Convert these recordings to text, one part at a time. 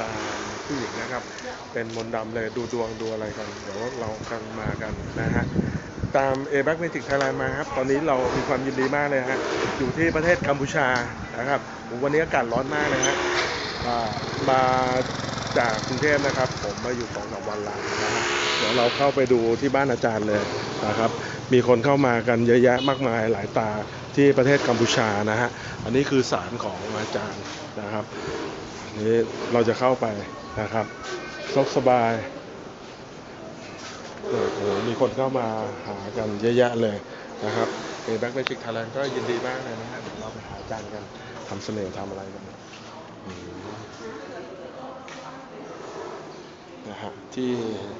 ตาผู้หญิงนะครับ เป็นมนต์ดำเลยดูดวงดูอะไรกัน เดี๋ยวเรากำลังมากันนะฮะ ตาม a b a c Magic Thailand มาครับ ตอนนี้เรามีความยินดีมากเลยฮะ อยู่ที่ประเทศกัมพูชานะครับ วันนี้อากาศร้อนมากเลยฮะมาจากกรุงเทพนะครับ ผมมาอยู่สองสามวันล้วนะฮะเดี๋ยวเราเข้าไปดูที่บ้านอาจารย์เลยนะครับ มีคนเข้ามากันเยอะแยะมากมายหลายตาที่ประเทศกัมพูชานะฮะ อันนี้คือศาลของอาจารย์นะครับนนี้เราจะเข้าไปนะครับสกสบายโอ้โหมีคนเข้ามาหากันเยอะแยะเลยนะครับเอแบ็กเมจิกไทยแลนด์ก็ยินดีมากเลยนะฮะเดี๋ยวเราไปหาอาจารย์กันทำเสน่ห์ทำอะไรกันนะฮะที่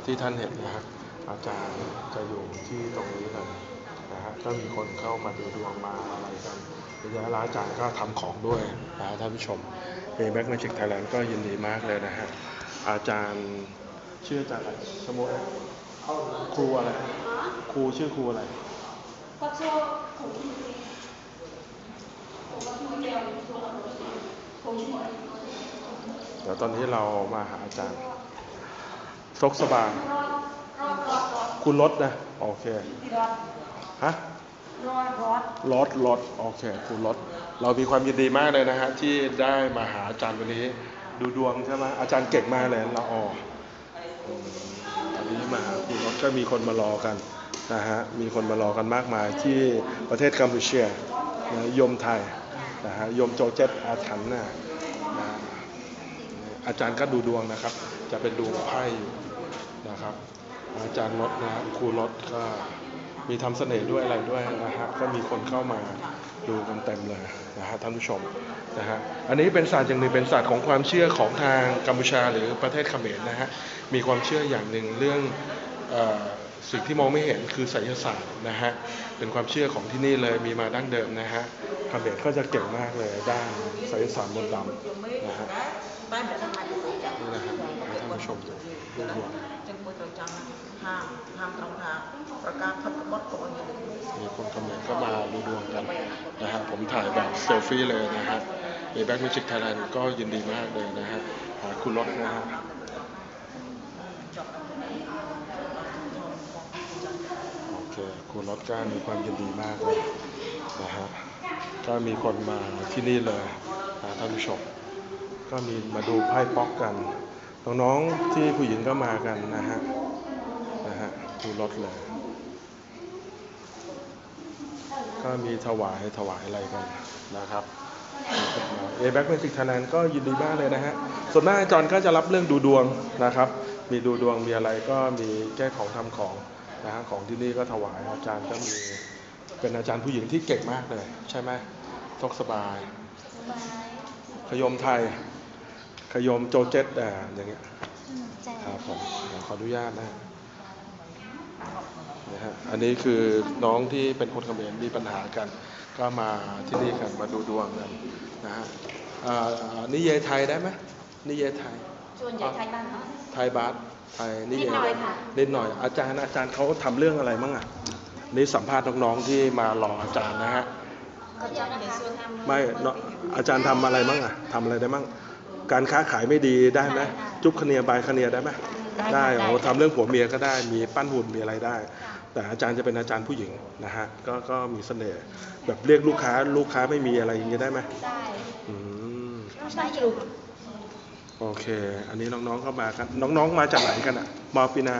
ที่ท่านเห็นนะฮะ อาจารย์จะอยู่ที่ตรงนี้เลยนะฮะก็มีคนเข้ามาดูดวงมาอะไรกันระยะร้านอาจารย์ก็ทำของด้วยนะท่านผู้ชมเอแบ็กมาจิกไทยแลนด์ก็ยินดีมากเลยนะฮะอาจารย์ชื่ออาจารย์อะไรสมุทรครูอะไรครูชื่อครูอะไรเดี๋ยวตอนนี้เรามาหาอาจารย์ซกสบาย คุณรถนะ โอเครอดฮะรอดรอดรถรถโอเค คุณรถ เรามีความยินดีมากเลยนะฮะ ที่ได้มาหาอาจารย์วันนี้ ดูดวงใช่ไหมอาจารย์เก่งมากเลยละอออืมอันนี้มาหาคุณรถก็มีคนมารอกันนะฮะ มีคนมารอกันมากมายที่ประเทศกัมพูชานะยมไทยนะฮะยมโจเจตอาถรรพ์นะนะอาจารย์ก็ดูดวงนะครับ จะเป็นดูไพ่อยู่นะครับ อาจารย์รถนะครูรถก็มีทำเสน่ห์ด้วยอะไรด้วยนะฮะก็มีคนเข้ามาดูกันเต็มเลยนะฮะท่านผู้ชมนะฮะอันนี้เป็นศาสตร์อย่างหนึ่งเป็นศาสตร์ของความเชื่อของทางกัมพูชาหรือประเทศเขมรนะฮะมีความเชื่ออย่างหนึ่งเรื่องสิ่งที่มองไม่เห็นคือไสยศาสตร์นะฮะเป็นความเชื่อของที่นี่เลยมีมาดั้งเดิมนะฮะเขมรก็จะเก่งมากเลยด้านไสยศาสตร์มนต์ดำนะฮะนี่นะฮะท่านผู้ชมดูดวง ចឹងមួយត្រូវចាំហាមហាមត្រង់ថាប្រការផិតក្បត់កុំឲ្យមានដូចនេះ มีคนคอมเมนต์ก็มาดูดวงกันนะฮะ ผมถ่ายแบบเซลฟี่เลยนะฮะเอแบ็กมิวสิกไทยแลนด์ก็ยินดีมากเลยนะฮะหาคุณรถนะฮะ โอเค คุณรถก็มีความยินดีมากเลยนะฮะ ก็มีคนมาที่นี่เลยนะท่านผู้ชม ก็มีมาดูไพ่ป๊อกกัน น้องๆที่ผู้หญิงก็มากันนะฮะนะฮะดูรถเลย ก็มีถวายถวายอะไรกันนะครับเอแบ็กเมจิกไทยแลนด์ก็ยินดีมากเลยนะฮะ ส่วนมากอาจารย์ก็จะรับเรื่องดูดวงนะครับ มีดูดวงมีอะไรก็มีแก้ของทำของนะฮะของที่นี่ก็ถวายอาจารย์ก็มีเป็นอาจารย์ผู้หญิงที่เก่งมากเลย ใช่ไหมทกสบายขยมไทย ขยมโจเจตอ่าอย่างเงี้ยครับผมเดี๋ยวขออนุญาตนะนะฮะอันนี้คือน้องที่เป็นคนเขมรมีปัญหากัน ก็มาที่นี่กันมาดูดวงกันนะฮะอ่านิเยไทยได้ไหมนิเยไทยส่วนใหญ่ไทยบ้านเนาะไทยบาสไทยนิเยนิดหน่อยค่ะนิดหน่อย อาจารย์อาจารย์เขาทำเรื่องอะไรมั่งอะนี่สัมภาษณ์น้องๆที่มารออาจารย์นะฮะก็จะในส่วนทำไม่เนอะอาจารย์ทำอะไรมั่งอะทำอะไรได้มั่ง การค้าขายไม่ดีได้ไหมจุ๊บคเนียบายคเนียได้ไหมได้โอ้ทำเรื่องผัวเมียก็ได้มีปั้นหุ่นมีอะไรได้ แต่อาจารย์จะเป็นอาจารย์ผู้หญิงนะฮะก็ก็มีเสน่ห์แบบเรียกลูกค้าลูกค้าไม่มีอะไรอย่างเงี้ยได้ไหมได้อืมได้อยู่โอเค อันนี้น้องๆก็มากันน้องๆมาจากไหนกันอะมอปีนา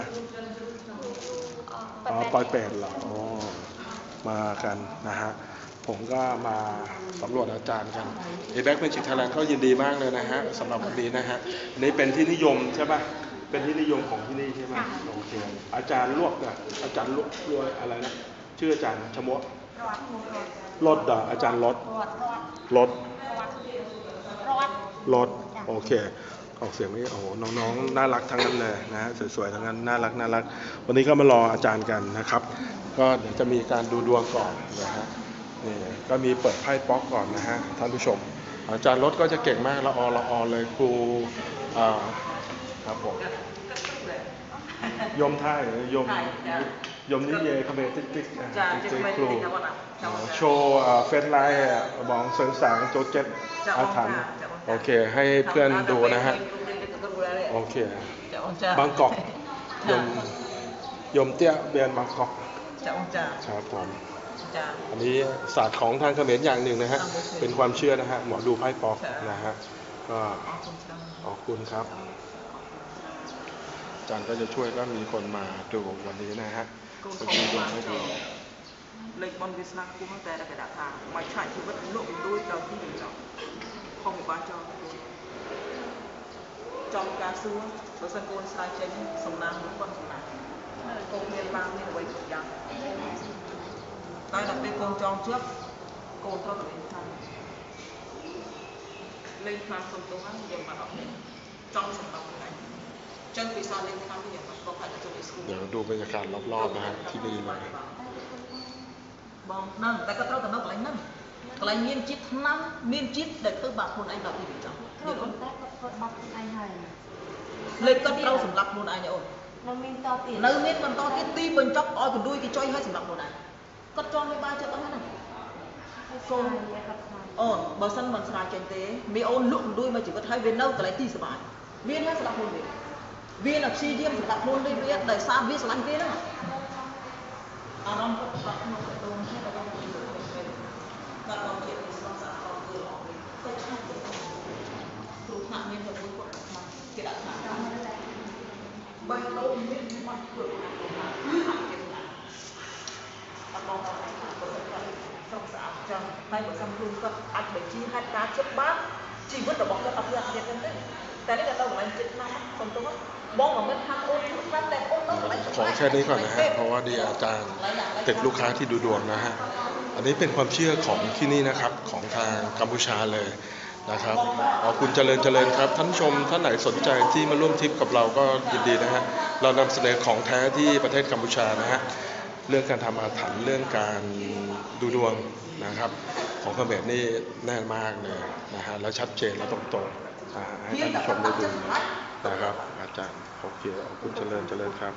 อ๋อปอยแปดเหรออ๋อมากันนะฮะ ผมก็มาสำรวจอาจารย์กันเอแบ็กเป็นจิตไทยแลนด์ก็ยินดีมากเลยนะฮะสำหรับวันนี้นะฮะอันนี้เป็นที่นิยมใช่ปะเป็นที่นิยมของที่นี่ใช่ไหมโอเคอาจารย์ลวกอะอาจารย์ลวกลวยอะไรนะชื่ออาจารย์ชะมวรอดรอดรถอะอาจารย์รถรอดรอดรถรอดรถโอเคออกเสียงนี้โอ้โหน้องๆ น่ารักทั้งนั้นเลยนะฮะสวยๆ ทั้งนั้น น่ารัก น่ารัก วันนี้ก็มารออาจารย์กันนะครับ ก็เดี๋ยวจะมีการดูดวงก่อนนะฮะ นี่ก็มีเปิดไพ่ป๊อกก่อนนะฮะท่านผู้ชม อาจารย์รถก็จะเก่งมากละออละออเลยครูครับผมยมไทยยมยมนิเยคเมติกติกติกครูโชว์เฟซไลน์มองเสริงสางโจเจ็ตอาถรรพ์โอเค ให้เพื่อนดูนะฮะ โอเค บางกอกยมยมเตี้ยเบียนบางกอกครับผม อันนี้ศาสตร์ของทางเขมรอย่างหนึ่งนะฮะ เป็นความเชื่อนะฮะ หมอดูไพ่ปอกนะฮะ ก็ ông cha ขอบคุณครับ อาจารย์ก็จะช่วยก็มีคนมาดูวันนี้นะฮะ cô ก็ không ชี้ดวง bán ให้ดู cho lệnh bon việt nam cũngแต่ละกระดาษทางมาใช้ชีวิตโลกด้วยเราที่หนึ่งจอkhông bán cho จอมการซื้อបើសិនកូនស្រាវចេញសំណាងមួយប៉ុនសំណាងកូនមានបានមានអ្វីគ្រប់យ៉ាង តែដល់ពេលកូនចងជាប់កូនត្រូវតែលេងខ្លាំងលេងខ្លាំងសុំទោសហើយយើងមកអត់លេងចង់សម្រាប់ខ្លួនឯងចឹងពីសារលេងខ្លាំងនេះយើងមកបកឲ្យទៅស្គូយើងទៅវិញការឡប់ឡប់ណាទីនេះមកបងដឹងតែក៏ត្រូវតែនៅកន្លែងហ្នឹងកន្លែងមានជាតិថ្នាំមានជាតិដែលធ្វើបាបខ្លួនឯងដល់ពេលវាចង់គ្រប់ប៉ុន្តែគាត់គាត់បាបខ្លួនឯងហើយលេខគាត់ត្រូវសម្រាប់ខ្លួនឯងអូននៅមានតទៀតនៅមានបន្តទៀតទីបញ្ចប់ឲ្យកណ្ដួយគេចុយឲ្យសម្រាប់ខ្លួនឯង គាត់ចង់ឲ្យបាយចិត្តអស់ហ្នឹងកូនវាគាត់ខ្លាចអូនបើសិនមិនស្រាវចេញទេមីអូនលក់កណ្ដួយមកជីវិតហើយវានៅកន្លែងទីសុបាយវានៅសម្រាប់ខ្លួនវាវានៅព្យាយាមសម្រាប់ខ្លួនវាវាដោយសារវាស្រឡាញ់វាហ្នឹងអារម្មណ៍គាត់ប្រាប់ក្នុងទៅនេះដល់ដល់ទីគាត់បងជាវិស្វករអគឺអស់វិញទៅឆ្ងាយទៅគ្រូថ្នាក់មានតែមួយគាត់មកគេដាក់ថ្នាក់បីដូនមានមកធ្វើណា xong xã cho mai bữa xong luôn có ăn bởi chi hát đá chất bát chỉ vứt đầu bóng cho ập ra hiện lên đấy tại đấy là đâu mà anh chết mà hát còn tôi bóng mà mất hát ôn chút bát đẹp ôn ขอแค่นี้ก่อนนะฮะเพราะว่าดีอาจารย์ติดลูกค้าที่ดูดวงนะฮะอันนี้เป็นความเชื่อของที่นี่นะครับของทางกัมพูชาเลยนะครับขอบคุณเจริญเจริญครับ ท่านชมท่านไหนสนใจที่มาร่วมทริปกับเราก็ยินดีนะฮะเรานำเสนอของแท้ที่ประเทศกัมพูชานะฮะ เรื่องการทำอาถรรพ์เรื่องการดูดวงนะครับ ของเขมรนี่แน่นมากเลยนะฮะแล้วชัดเจนและตรงๆให้ท่านผู้ชมได้ดูนะครับ อาจารย์โอเคขอบคุณเจริญเจริญครับ